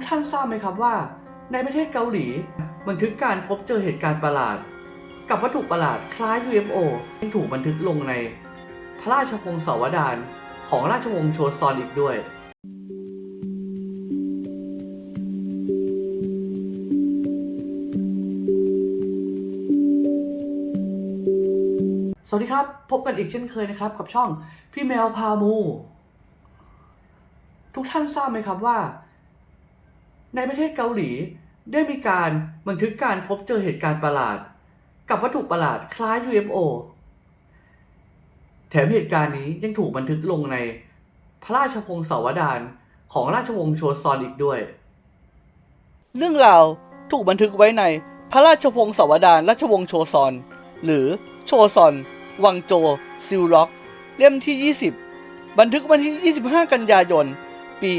กท่านทราบไหมครับว่า ในประเทศเกาหลี บันทึกการพบเจอเหตุการณ์ประหลาด กับวัตถุประหลาดคล้าย UFO ที่ถูกบันทึกลงใน พระราชพงศาวดารของราชวงศ์โชซอนอีกด้วยสวัสดีครับ พบกันอีกเช่นเคยนะครับ กับช่องพี่แมวพามู ทุกท่านทราบไหมครับว่า ในประเทศเกาหลีได้มีการบันทึกการพบเจอเหตุการณ์ประหลาด กับวัตถุประหลาดคล้าย UFO แถมเหตุการณ์นี้ยังถูกบันทึกลงในพระราชพงศาวดารของราชวงศ์โชซอนอีกด้วย เรื่องราวถูกบันทึกไว้ในพระราชพงศาวดารราชวงศ์โชซอน หรือโชซอน วังโจ ซิลล็อก เล่มที่ 20 บันทึกวันที่ 25 กันยายน ปี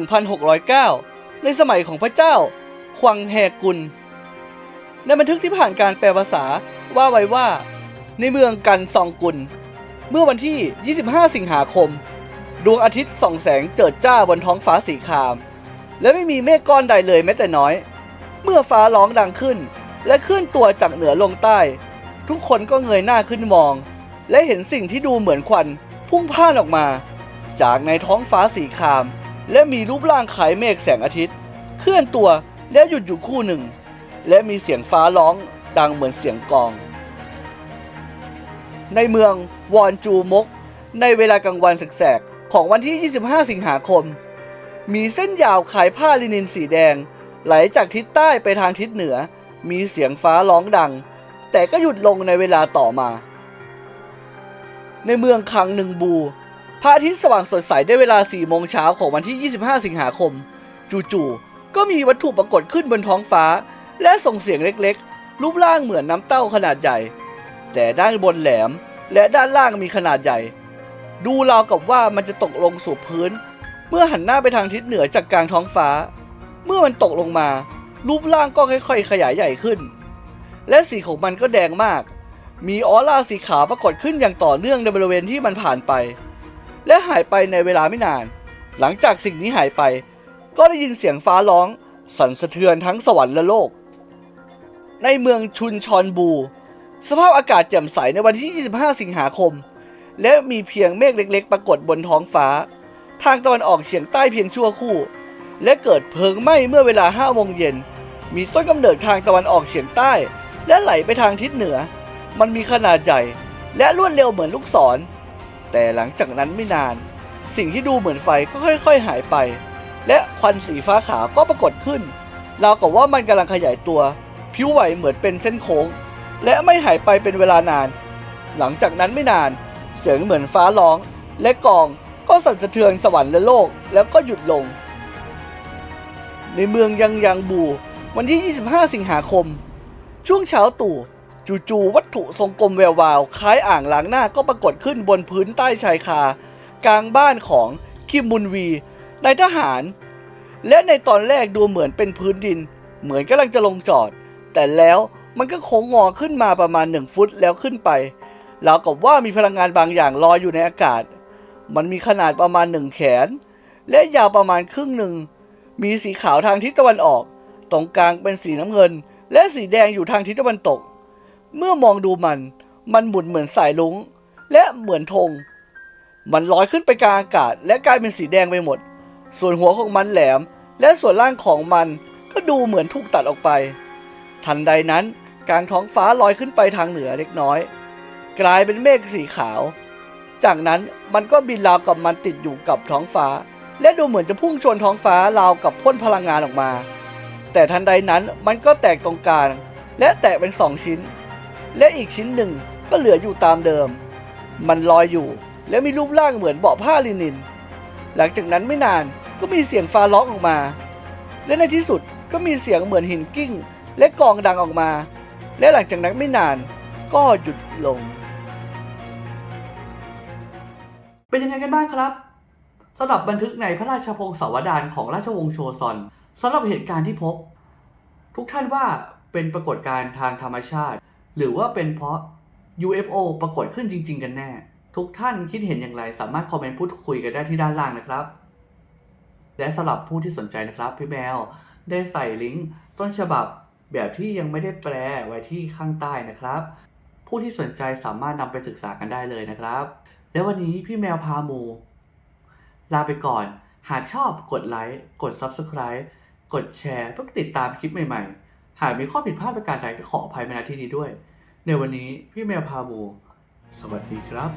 1609 ในสมัยของพระเจ้าควังแฮกุล ในบันทึกที่ผ่านการแปลภาษาว่าไว้ว่า ในเมืองกันซองกุล เมื่อวันที่ 25 สิงหาคม ดวงอาทิตย์ส่องแสงเจิดจ้าบนท้องฟ้าสีคราม และไม่มีเมฆก้อนใดเลยแม้แต่น้อย เมื่อฟ้าร้องดังขึ้น และเคลื่อนตัวจากเหนือลงใต้ ทุกคนก็เงยหน้าขึ้นมอง และเห็นสิ่งที่ดูเหมือนควันพุ่งพ่านออกมา จากในท้องฟ้าสีคราม และมีรูปร่างคล้ายเมฆแสงอาทิตย์ เคลื่อนตัวแล้วหยุดอยู่คู่หนึ่ง และมีเสียงฟ้าร้องดังเหมือนเสียงกอง ในเมืองวอนจูมก ในเวลากลางวันแสกๆของวันที่ 25 สิงหาคม มีเส้นยาวขายผ้าลินินสีแดง ไหลจากทิศใต้ไปทางทิศเหนือ มีเสียงฟ้าร้องดัง แต่ก็หยุดลงในเวลาต่อมา ในเมืองคังหนึ่งบู พระอาทิตย์สว่างสดใสได้เวลา 4 โมงเช้าของวันที่ 25 สิงหาคม จู่ๆ ก็มีวัตถุปรากฏขึ้นบนท้องฟ้า และส่งเสียงเล็กๆ รูปร่างเหมือนน้ำเต้าขนาดใหญ่ แต่ด้านบนแหลมและด้านล่างมีขนาดใหญ่ ดูราวกับว่ามันจะตกลงสู่พื้น เมื่อหันหน้าไปทางทิศเหนือจากกลางท้องฟ้า เมื่อมันตกลงมา รูปร่างก็ค่อยๆ ขยายใหญ่ขึ้น และสีของมันก็แดงมาก มีออร่าสีขาวปรากฏขึ้นอย่างต่อเนื่องในบริเวณที่มันผ่านไป และหายไปในเวลาไม่นาน หลังจากสิ่งนี้หายไป ก็ได้ยินเสียงฟ้าร้อง สั่นสะเทือนทั้งสวรรค์และโลก ในเมืองชุนชอนบู สภาพอากาศแจ่มใสในวันที่ 25 สิงหาคม และมีเพียงเมฆเล็ก ๆ ปรากฏบนท้องฟ้า ทางตะวันออกเฉียงใต้เพียงชั่วครู่ และเกิดเพลิงไหม้เมื่อเวลา5โมงเย็นมีต้นกำเนิดทางตะวันออกเฉียงใต้ และไหลไปทางทิศเหนือ มันมีขนาดใหญ่ และรวดเร็วเหมือนลูกศร แต่หลังจากนั้นไม่นาน สิ่งที่ดูเหมือนไฟก็ค่อย ๆ หายไป และควันสีฟ้าขาวก็ปรากฏขึ้นราวกับว่ามันกำลังขยายตัว ผิวไหวเหมือนเป็นเส้นโค้ง และไม่หายไปเป็นเวลานาน หลังจากนั้นไม่นาน เสียงเหมือนฟ้าร้อง และกองก็สั่นสะเทือนสวรรค์และโลกแล้วก็หยุดลง ในเมืองยังยังบู วันที่ 25 สิงหาคม ช่วงเช้าตู่ จู่ๆวัตถุทรงกลมแวววาว คล้ายอ่างล้างหน้าก็ปรากฏขึ้นบนพื้นใต้ชายคา กลางบ้านของคิมบุนวีนายทหาร และในตอนแรกดูเหมือนเป็นพื้นดิน เหมือนกำลังจะลงจอด แต่แล้วมันก็โค้งงอขึ้นมาประมาณหนึ่งฟุตแล้วขึ้นไปราวกับว่ามีพลังงานบางอย่างลอยอยู่ในอากาศ มันมีขนาดประมาณหนึ่งแขน และยาวประมาณครึ่งหนึ่ง มีสีขาวทางทิศตะวันออก ตรงกลางเป็นสีน้ำเงิน และสีแดงอยู่ทางทิศตะวันตก เมื่อมองดูมัน มันหมุนเหมือนสายลุงและเหมือนธง มันลอยขึ้นไปกลางอากาศ และกลายเป็นสีแดงไปหมด ส่วนหัวของมันแหลม และส่วนล่างของมันก็ดูเหมือนถูกตัดออกไป ทันใดนั้นกลางท้องฟ้าลอยขึ้นไปทางเหนือเล็กน้อย กลายเป็นเมฆสีขาว จากนั้นมันก็บินราวกับมันติดอยู่กับท้องฟ้า และดูเหมือนจะพุ่งชนท้องฟ้าราวกับพ่นพลังงานออกมา แต่ทันใดนั้นมันก็แตกตรงกลางและแตกเป็นสองชิ้น และอีกชิ้นหนึ่งก็เหลืออยู่ตามเดิม มันลอยอยู่และมีรูปร่างเหมือนเบาะผ้าลินิน หลังจากนั้นไม่นานก็มีเสียงฟ้าร้องออกมา และในที่สุดก็มีเสียงเหมือนหินกิ้ง และกองดังออกมา และหลังจากนั้นไม่นานก็หยุดลง เป็นยังไงกันบ้างครับสำหรับบันทึกในพระราชพงศาวดารของราชวงศ์โชซอนสำหรับเหตุการณ์ที่พบ ทุกท่านว่าเป็นปรากฏการณ์ทางธรรมชาติ หรือว่าเป็นเพราะ UFO ปรากฏขึ้นจริง ๆ กันแน่ ทุกท่านคิดเห็นอย่างไร สามารถคอมเมนต์พูดคุยกันได้ที่ด้านล่างนะครับ และสำหรับผู้ที่สนใจนะครับพี่แมวได้ใส่ลิงก์ต้นฉบับแบบที่ยังไม่ได้แปลไว้ที่ข้างใต้นะครับ ผู้ที่สนใจสามารถนำไปศึกษากันได้เลยนะครับ และวันนี้พี่แมวพาหมู ลาไปก่อน หากชอบกดไลค์กด Subscribe กดแชร์เพื่อติดตามคลิปใหม่ๆ หากมีข้อผิดพลาดประการใดก็ขออภัยมาณที่นี้ด้วย ในวันนี้พี่แมวพาบู สวัสดีครับ